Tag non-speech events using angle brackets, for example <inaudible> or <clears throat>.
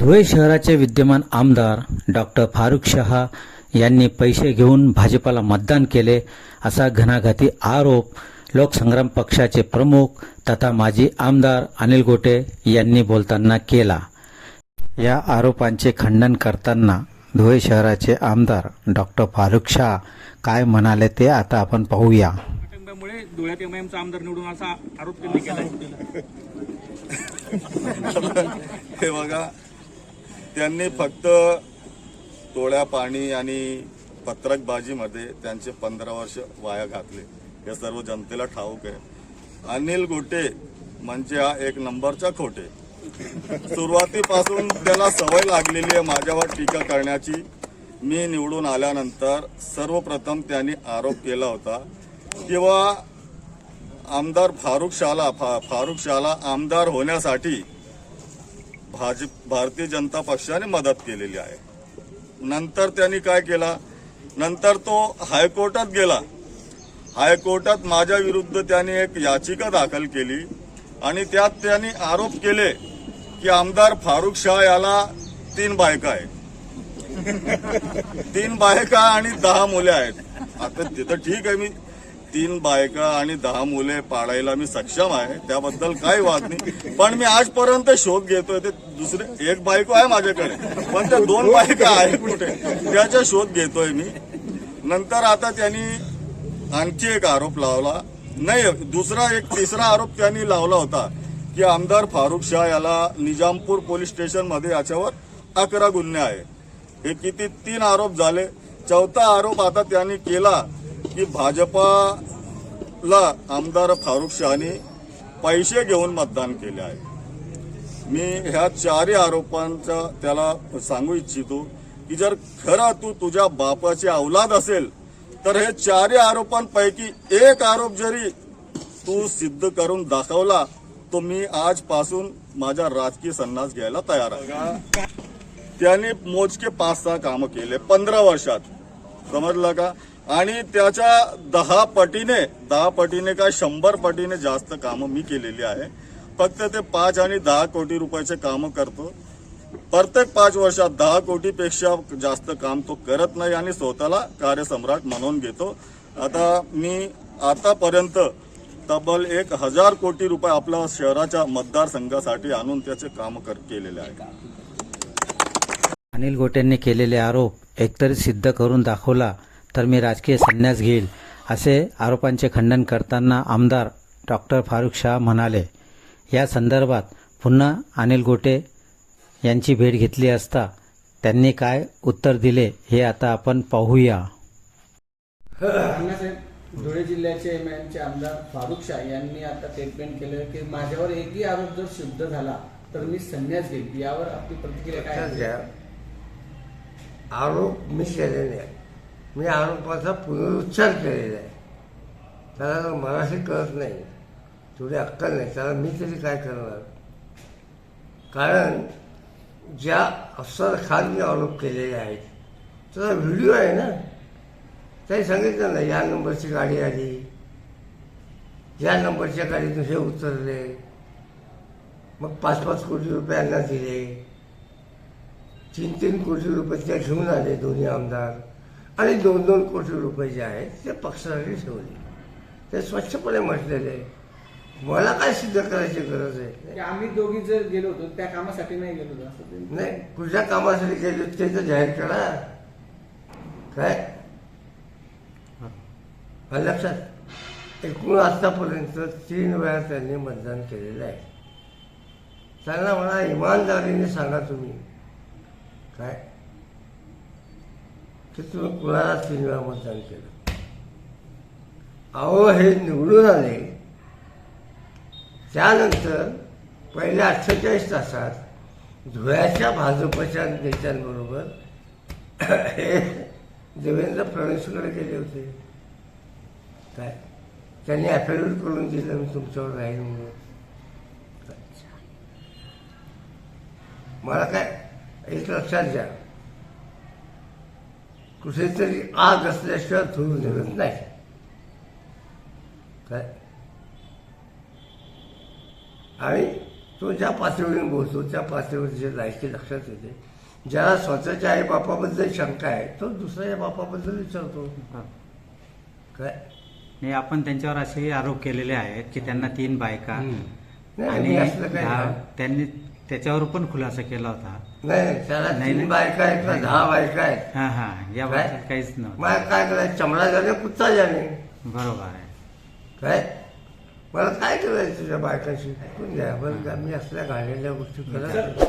धुळे शहराचे विद्यमान आमदार डॉक्टर फारुख शहा यांनी पैसे घेऊन भाजपाला मतदान केले असा घणाघाती आरोप लोकसंग्राम पक्षाचे प्रमुख तथा माजी आमदार अनिल गोटे यांनी बोलताना केला. या आरोपांचे खंडन करताना धुळे शहराचे आमदार डॉक्टर फारुख शाह काय म्हणाले ते आता आपण पाहूया. आमदार निवडून असा आरोप त्यांनी केला हे बघा त्यांनी फक्त टोळ्या पाणी आणि पत्रकबाजीमध्ये त्यांचे पंधरा वर्ष वाया घातले. हे सर्व जनतेला ठाऊक आहे. अनिल गोटे म्हणजे हा एक नंबरचा खोटे. सुरुवातीपासून त्याला सवय लागलेली आहे माझ्यावर टीका करण्याची. मी निवडून आल्यानंतर सर्वप्रथम त्यांनी आरोप केला होता. किंवा आमदार फारुख शाला फा फारुख शाला आमदार होण्यासाठी भाजप भारतीय जनता पक्षाने मदत केलेली आहे. नंतर त्यांनी काय केला? नंतर तो हायकोर्टात गेला. हायकोर्टात माझ्या विरुद्ध त्याने एक याचिका दाखल केली आणि त्यात त्यांनी आरोप केले की आमदार फारुख शाह याला तीन बायका आहेत. तीन बायका आणि दहा मुले आहेत. आता तिथं ठीक आहे मी तीन बायका आणि दहा मुले पाडायला मी सक्षम आहे त्याबद्दल काही वाद नाही. पण मी आजपर्यंत शोध घेतोय ते दुसरे एक बायको आहे माझ्याकडे पण त्या दोन बायका आहेत कुठे? त्याचा शोध घेतोय मी. नंतर आता त्यांनी आणखी एक आरोप लावला. नाही दुसरा एक तिसरा आरोप त्यांनी लावला होता की आमदार फारुख शाह याला निजामपूर पोलीस स्टेशनमध्ये याच्यावर अकरा गुन्हे आहे हे किती तीन आरोप झाले. चौथा आरोप आता त्यांनी केला की भाजपाला आमदार फारुख शहाने पैसे घेऊन मतदान केले आहे. मी ह्या चारही आरोपांचा त्याला सांगू इच्छितो की जर खरा तू तुझ्या बापाची अवलाद असेल तर हे चारही आरोपांपैकी एक आरोप जरी तू सिद्ध करून दाखवला तो मी आजपासून माझा राजकीय संन्यास घ्यायला तयार आहे. त्यांनी मोजके पाच सहा कामं केले पंधरा वर्षात. समजलं का? आणि त्याच्या दहा पटीने दहा पटीने काय शंभर पटीने जास्त कामं मी केलेली आहे. फक्त ते पाच आणि दहा कोटी रुपयाचे कामं करतो. प्रत्येक पाच वर्षात दहा कोटीपेक्षा जास्त काम तो करत नाही आणि स्वतःला कार्यसम्राट म्हणून घेतो. आता मी आतापर्यंत तब्बल एक हजार कोटी रुपये आपल्या शहराच्या मतदारसंघासाठी आणून त्याचे काम कर केलेले आहे. अनिल गोटेंनी केलेले आरोप एकतरी सिद्ध करून दाखवला. तर मी राजकीय संन्यास घेईल असे आरोपांचे खंडन करताना आमदार डॉक्टर फारुख शाह म्हणाले. या संदर्भात पुन्हा अनिल गोटे यांची भेट घेतली असता त्यांनी काय उत्तर दिले हे आता आपण पाहूया. धुळे जिल्ह्याचे एम चे आमदार फारुख शाह यांनी आता स्टेटमेंट केलं की माझ्यावर एकही आरोप जर सिद्ध झाला तर मी संन्यास घेईल यावर आपली प्रतिक्रिया काय आरोप मी केलेले आहे मी अनुपाचा पुनरुच्चार केलेला आहे. त्याला तर मराठी कळत नाही. थोडी अक्कल नाही. त्याला मी तरी काय करणार? कारण ज्या अफसर खानने आरोप केलेले आहेत त्याचा व्हिडिओ आहे ना? त्याही सांगितलं ना या नंबरची गाडी आली. या नंबरच्या गाडीतून हे उतरले. मग पाच पाच कोटी रुपयांना दिले. तीन तीन कोटी रुपये त्या घेऊन आले दोन्ही आमदार. आणि दोन दोन कोटी रुपये जे आहेत ते पक्षासाठी ठेवले. ते स्वच्छपणे म्हटलेले आहे. मला काय सिद्ध करायची गरज आहे? आम्ही दोघी जर गेलो होतो त्या कामासाठी नाही गेलो होतो नाही कुठल्या कामासाठी गेले ते तर जाहीर करा. काय? लक्षात. एकूण आतापर्यंत तीन वेळा त्यांनी मतदान केलेलं आहे. त्यांना म्हणा इमानदारीने सांगा तुम्ही. काय? की तुम्ही कुणाला तीन वेळा मतदान केलं अहो हे निवडून आले. त्यानंतर पहिल्या अठ्ठेचाळीस तासात धुळ्याच्या भाजपच्या नेत्यांबरोबर <clears throat> हे देवेंद्र फडणवीसकडे गेले होते. काय? त्यांनी ॲफिडेव्हिट करून दिलं मी तुमच्यावर राहील म्हणून. मला काय एक लक्षात घ्या. कुठेतरी आग असल्याशिवाय धूर निघत नाही. काय? आणि तो ज्या पातळीवर बोलतो त्या पातळीवर जे लायकी लक्षात येते. ज्याला स्वतःच्या आई बापाबद्दल शंका आहे तो दुसऱ्या बापाबद्दल विचारतो. काय? नाही आपण त्यांच्यावर असेही आरोप केलेले आहेत की त्यांना तीन बायका आणि. त्यांनी त्याच्यावर पण खुलासा केला होता. नाही त्याला नाही, तीन नाही. बायका आहेत का दहा बायका आहेत. हा हा. याबद्दल काय? काहीच नव्हतं. मला काय करायचं चमडा झाले कुत्ता झाले. बरोबर आहे. काय? मला काय करायचं तुझ्या बायकांशी? ऐकून घ्या. बरं का मी असल्या घालेल्या गोष्टी करत